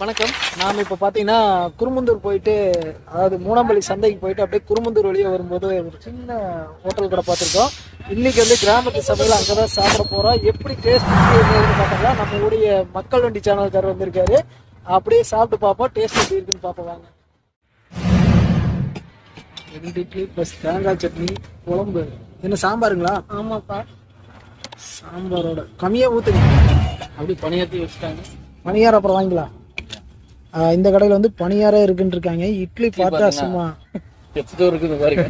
வணக்கம். நாம் இப்போ பார்த்தீங்கன்னா குருமுந்தூர் போயிட்டு அதாவது மூணாம்பள்ளி சந்தைக்கு போயிட்டு அப்படியே குருமுந்தூர் வழியே வரும்போது ஒரு சின்ன ஹோட்டல் கடை பார்த்துருக்கோம். இன்னைக்கு வந்து கிராமத்து சமையல் அங்கே தான் சாப்பிட போகிறோம் எப்படி டேஸ்ட் பார்த்தோம்னா நம்ம உடைய மக்கள் வண்டி சேனல்காரர் வந்திருக்காரு. அப்படியே சாப்பிட்டு பார்ப்போம். டேஸ்ட் எப்படி இருக்குன்னு பார்ப்போம் வாங்க. ரெண்டு இட்லி ப்ளஸ் தேங்காய் சட்னி குழம்பு. என்ன சாம்பாருங்களா? ஆமாப்பா. சாம்பாரோட. கம்மியாக ஊற்றுங்க அப்படி பணியாற்றி வச்சுட்டாங்க. பணியாரம் அப்புறம் வாங்கிக்கலாம். இந்த கடையில் வந்து பணியாரம் இருக்குன்னு இருக்காங்க இட்லி பார்த்தா. சும்மா இருக்குது பாருங்க.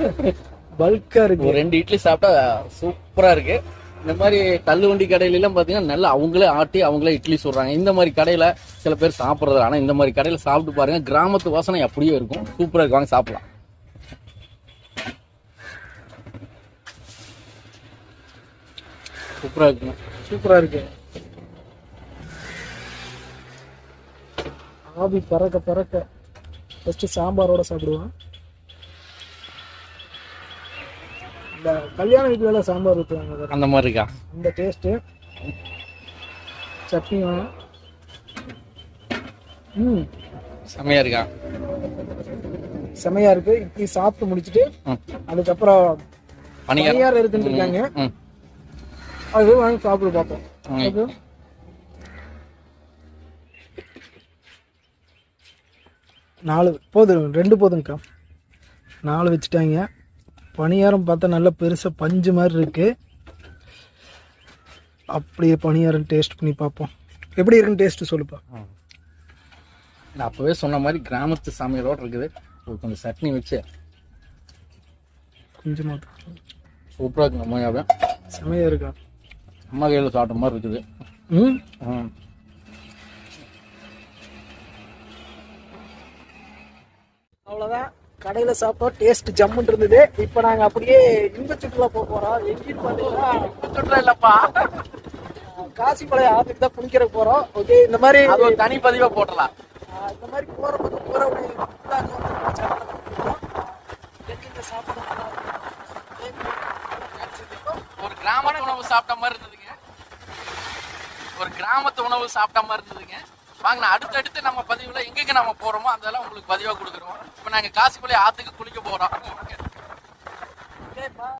பல்கா இருக்கு. ஒரு ரெண்டு இட்லி சாப்பிட்டா சூப்பரா இருக்கு. இந்த மாதிரி தள்ளு வண்டி கடையில எல்லாம் பாத்தீங்கன்னா நல்லா அவங்களே ஆட்டி அவங்களே இட்லி சுடுறாங்க. இந்த மாதிரி கடையில சில பேர் சாப்பிடுறது ஆனா இந்த மாதிரி கடையில சாப்பிட்டு பாருங்க கிராமத்து வாசனை அப்படியே இருக்கும். சூப்பரா இருக்கு. வாங்க சாப்பிடலாம். சூப்பரா இருக்குங்க சூப்பரா இருக்கு. ஆவி பறக்க பறக்க ஃபர்ஸ்ட் சாம்பாரோட சாப்பிடுவோம் இந்த கல்யாண வீட்டுல சாம்பார் ஊற்றுவாங்க. அந்த மாதிரி இருக்கா அந்த டேஸ்ட்டு சட்னி வேணும் ம். செமையா இருக்கா? செமையா இருக்கு. இட்லி சாப்பிட்டு முடிச்சிட்டு. அதுக்கப்புறம் பணியாரம். இருக்குன்னு இருக்காங்க. அது வாங்கி சாப்பிட்டு பார்ப்போம் ம். அது நாலு போதும் ரெண்டு போதுங்கக்கா நாலு வச்சுட்டாங்க. பணியாரம் பார்த்தா நல்லா பெருசாக பஞ்சு மாதிரி இருக்கு. அப்படியே பணியாரம் டேஸ்ட் பண்ணி பார்ப்போம். எப்படி இருக்குன்னு டேஸ்ட் சொல்லுப்பா. நான் அப்பவே சொன்ன மாதிரி கிராமத்து சமையலோட இருக்குது. ஒரு கொஞ்சம் சட்னி வச்சு. கொஞ்சமாக சூப்பரா இருக்குங்க அம்மாவே. செமையாக இருக்கா? அம்மா கையில் சாப்பிட்ட மாதிரி இருக்குது. ம்? அவ்வளோதான் கடையில் சாப்பிட்டோம். டேஸ்ட் ஜம்முன்னு இருந்தது. இப்போ நாங்கள் அப்படியே இந்த சுற்றுலா போக போகிறோம் எங்கேயும் பார்த்தீங்கன்னா சுற்றுலா இல்லப்பா. காசிமலை ஆத்துக்கு தான் குளிக்கிற போகிறோம் ஓகே இந்த மாதிரி அது ஒரு தனி பதிவா போடலாம். இந்த மாதிரி போகிற பக்கம் போகிற சாப்பிட ஒரு கிராமத்து உணவு சாப்பிட்ட மாதிரி இருந்ததுங்க. ஒரு கிராமத்து உணவு சாப்பிட்ட மாதிரி இருந்ததுங்க. வாங்க நான் அடுத்தடுத்து நம்ம பதிவுல எங்கெங்க நம்ம போறோமோ அதெல்லாம் உங்களுக்கு பதிவா கொடுக்குறோம். இப்போ நாங்க காசிமலை ஆத்துக்கு குளிக்க போறோம்.